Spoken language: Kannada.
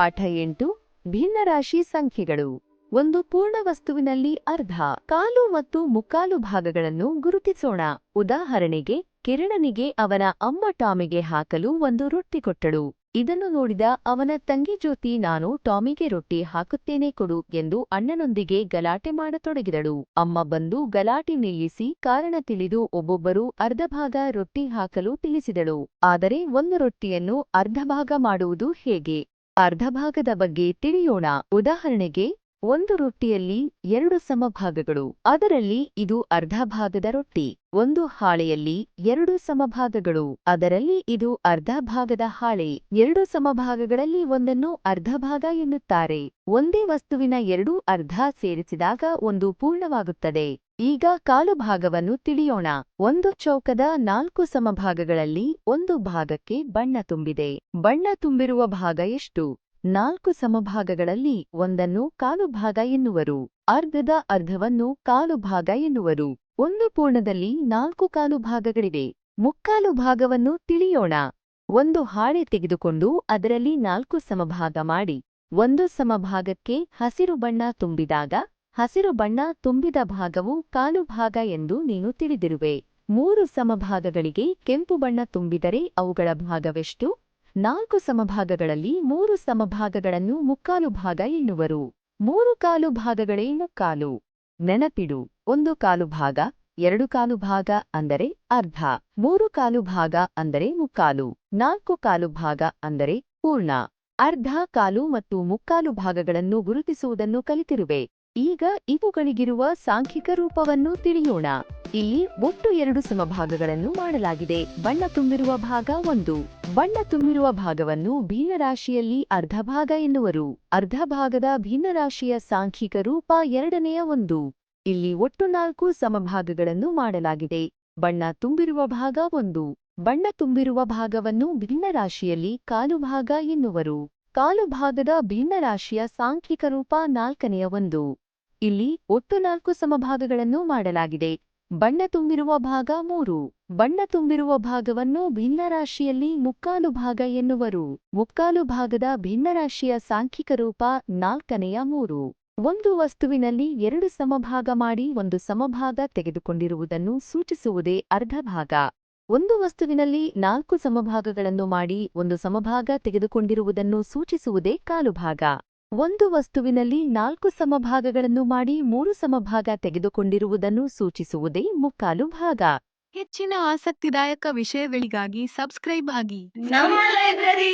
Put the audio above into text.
ಪಾಠ ಎಂಟು, ಭಿನ್ನರಾಶಿ ಸಂಖ್ಯೆಗಳು. ಒಂದು ಪೂರ್ಣ ವಸ್ತುವಿನಲ್ಲಿ ಅರ್ಧ, ಕಾಲು ಮತ್ತು ಮುಕ್ಕಾಲು ಭಾಗಗಳನ್ನು ಗುರುತಿಸೋಣ. ಉದಾಹರಣೆಗೆ, ಕಿರಣನಿಗೆ ಅವನ ಅಮ್ಮ ಟಾಮಿಗೆ ಹಾಕಲು ಒಂದು ರೊಟ್ಟಿ ಕೊಟ್ಟಳು. ಇದನ್ನು ನೋಡಿದ ಅವನ ತಂಗಿ ಜ್ಯೋತಿ, ನಾನು ಟಾಮಿಗೆ ರೊಟ್ಟಿ ಹಾಕುತ್ತೇನೆ ಕೊಡು ಎಂದು ಅಣ್ಣನೊಂದಿಗೆ ಗಲಾಟೆ ಮಾಡತೊಡಗಿದಳು. ಅಮ್ಮ ಬಂದು ಗಲಾಟೆ ನಿಲ್ಲಿಸಿ ಕಾರಣ ತಿಳಿದು ಒಬ್ಬೊಬ್ಬರು ಅರ್ಧ ಭಾಗ ರೊಟ್ಟಿ ಹಾಕಲು ತಿಳಿಸಿದಳು. ಆದರೆ ಒಂದು ರೊಟ್ಟಿಯನ್ನು ಅರ್ಧ ಭಾಗ ಮಾಡುವುದು ಹೇಗೆ? ಅರ್ಧ ಭಾಗದ ಬಗ್ಗೆ ತಿಳಿಯೋಣ. ಉದಾಹರಣೆಗೆ, ಒಂದು ರೊಟ್ಟಿಯಲ್ಲಿ ಎರಡು ಸಮಭಾಗಗಳು. ಅದರಲ್ಲಿ ಇದು ಅರ್ಧ ಭಾಗದ ರೊಟ್ಟಿ. ಒಂದು ಹಾಳೆಯಲ್ಲಿ ಎರಡು ಸಮಭಾಗಗಳು. ಅದರಲ್ಲಿ ಇದು ಅರ್ಧ ಭಾಗದ ಹಾಳೆ. ಎರಡು ಸಮಭಾಗಗಳಲ್ಲಿ ಒಂದನ್ನು ಅರ್ಧ ಭಾಗ ಎನ್ನುತ್ತಾರೆ. ಒಂದೇ ವಸ್ತುವಿನ ಎರಡೂ ಅರ್ಧ ಸೇರಿಸಿದಾಗ ಒಂದು ಪೂರ್ಣವಾಗುತ್ತದೆ. ಈಗ ಕಾಲು ಭಾಗವನ್ನು ತಿಳಿಯೋಣ. ಒಂದು ಚೌಕದ ನಾಲ್ಕು ಸಮಭಾಗಗಳಲ್ಲಿ ಒಂದು ಭಾಗಕ್ಕೆ ಬಣ್ಣ ತುಂಬಿದೆ. ಬಣ್ಣ ತುಂಬಿರುವ ಭಾಗ ಎಷ್ಟು? ನಾಲ್ಕು ಸಮಭಾಗಗಳಲ್ಲಿ ಒಂದನ್ನು ಕಾಲು ಭಾಗ ಎನ್ನುವರು. ಅರ್ಧದ ಅರ್ಧವನ್ನು ಕಾಲು ಭಾಗ ಎನ್ನುವರು. ಒಂದು ಪೂರ್ಣದಲ್ಲಿ ನಾಲ್ಕು ಕಾಲು ಭಾಗಗಳಿವೆ. ಮುಕ್ಕಾಲು ಭಾಗವನ್ನು ತಿಳಿಯೋಣ. ಒಂದು ಹಾಳೆ ತೆಗೆದುಕೊಂಡು ಅದರಲ್ಲಿ ನಾಲ್ಕು ಸಮಭಾಗ ಮಾಡಿ. ಒಂದು ಸಮಭಾಗಕ್ಕೆ ಹಸಿರು ಬಣ್ಣ ತುಂಬಿದಾಗ ಹಸಿರು ಬಣ್ಣ ತುಂಬಿದ ಭಾಗವು ಕಾಲು ಭಾಗ ಎಂದು ನೀನು ತಿಳಿದಿರುವೆ. ಮೂರು ಸಮಭಾಗಗಳಿಗೆ ಕೆಂಪು ಬಣ್ಣ ತುಂಬಿದರೆ ಅವುಗಳ ಭಾಗವೆಷ್ಟು? ನಾಲ್ಕು ಸಮಭಾಗಗಳಲ್ಲಿ ಮೂರು ಸಮಭಾಗಗಳನ್ನು ಮುಕ್ಕಾಲು ಭಾಗ ಎನ್ನುವರು. ಮೂರು ಕಾಲು ಭಾಗಗಳೇ ಮುಕ್ಕಾಲು ನೆನಪಿಡು, ಒಂದು ಕಾಲು ಭಾಗ, ಎರಡು ಕಾಲು ಭಾಗ ಅಂದರೆ ಅರ್ಧ. ಮೂರು ಕಾಲು ಭಾಗ ಅಂದರೆ ಮುಕ್ಕಾಲು. ನಾಲ್ಕು ಕಾಲು ಭಾಗ ಅಂದರೆ ಪೂರ್ಣ. ಅರ್ಧ, ಕಾಲು ಮತ್ತು ಮುಕ್ಕಾಲು ಭಾಗಗಳನ್ನು ಗುರುತಿಸುವುದನ್ನು ಕಲಿತಿರುವೆ. ಈಗ ಇವುಗಳಿಗಿರುವ ಸಾಂಖ್ಯಿಕ ರೂಪವನ್ನು ತಿಳಿಯೋಣ. ಇಲ್ಲಿ ಒಟ್ಟು ಎರಡು ಸಮಭಾಗಗಳನ್ನು ಮಾಡಲಾಗಿದೆ. ಬಣ್ಣ ತುಂಬಿರುವ ಭಾಗ ಒಂದು. ಬಣ್ಣ ತುಂಬಿರುವ ಭಾಗವನ್ನು ಭಿನ್ನರಾಶಿಯಲ್ಲಿ ಅರ್ಧ ಭಾಗ ಎನ್ನುವರು. ಅರ್ಧ ಭಾಗದ ಭಿನ್ನರಾಶಿಯ ಸಾಂಖ್ಯಿಕ ರೂಪ ಎರಡನೆಯ ಒಂದು. ಇಲ್ಲಿ ಒಟ್ಟು ನಾಲ್ಕು ಸಮಭಾಗಗಳನ್ನು ಮಾಡಲಾಗಿದೆ. ಬಣ್ಣ ತುಂಬಿರುವ ಭಾಗ ಒಂದು. ಬಣ್ಣ ತುಂಬಿರುವ ಭಾಗವನ್ನು ಭಿನ್ನರಾಶಿಯಲ್ಲಿ ಕಾಲು ಭಾಗ ಎನ್ನುವರು. ಕಾಲು ಭಾಗದ ಭಿನ್ನರಾಶಿಯ ಸಾಂಖ್ಯಿಕ ರೂಪ ನಾಲ್ಕನೆಯ ಒಂದು. ಇಲ್ಲಿ ಒಟ್ಟು ನಾಲ್ಕು ಸಮಭಾಗಗಳನ್ನು ಮಾಡಲಾಗಿದೆ. ಬಣ್ಣ ತುಂಬಿರುವ ಭಾಗ ಮೂರು. ಬಣ್ಣ ತುಂಬಿರುವ ಭಾಗವನ್ನು ಭಿನ್ನರಾಶಿಯಲ್ಲಿ ಮುಕ್ಕಾಲು ಭಾಗ ಎನ್ನುವರು. ಮುಕ್ಕಾಲು ಭಾಗದ ಭಿನ್ನರಾಶಿಯ ಸಾಂಖ್ಯಿಕ ರೂಪ ನಾಲ್ಕನೆಯ ಮೂರು. ಒಂದು ವಸ್ತುವಿನಲ್ಲಿ ಎರಡು ಸಮಭಾಗ ಮಾಡಿ ಒಂದು ಸಮಭಾಗ ತೆಗೆದುಕೊಂಡಿರುವುದನ್ನು ಸೂಚಿಸುವುದೇ ಅರ್ಧ ಭಾಗ. ಒಂದು ವಸ್ತುವಿನಲ್ಲಿ ನಾಲ್ಕು ಸಮಭಾಗಗಳನ್ನು ಮಾಡಿ ಒಂದು ಸಮಭಾಗ ತೆಗೆದುಕೊಂಡಿರುವುದನ್ನು ಸೂಚಿಸುವುದೇ ಕಾಲು ಭಾಗ ಒಂದು ವಸ್ತುವಿನಲ್ಲಿ ನಾಲ್ಕು ಸಮಭಾಗಗಳನ್ನು ಮಾಡಿ ಮೂರು ಸಮಭಾಗ ತೆಗೆದುಕೊಂಡಿರುವುದನ್ನು ಸೂಚಿಸುವುದೇ ಮುಕ್ಕಾಲು ಭಾಗ. ಹೆಚ್ಚಿನ ಆಸಕ್ತಿದಾಯಕ ವಿಷಯಗಳಿಗಾಗಿ ಸಬ್ಸ್ಕ್ರೈಬ್ ಆಗಿ. ನಮ್ಮ ಲೈಬ್ರರಿ!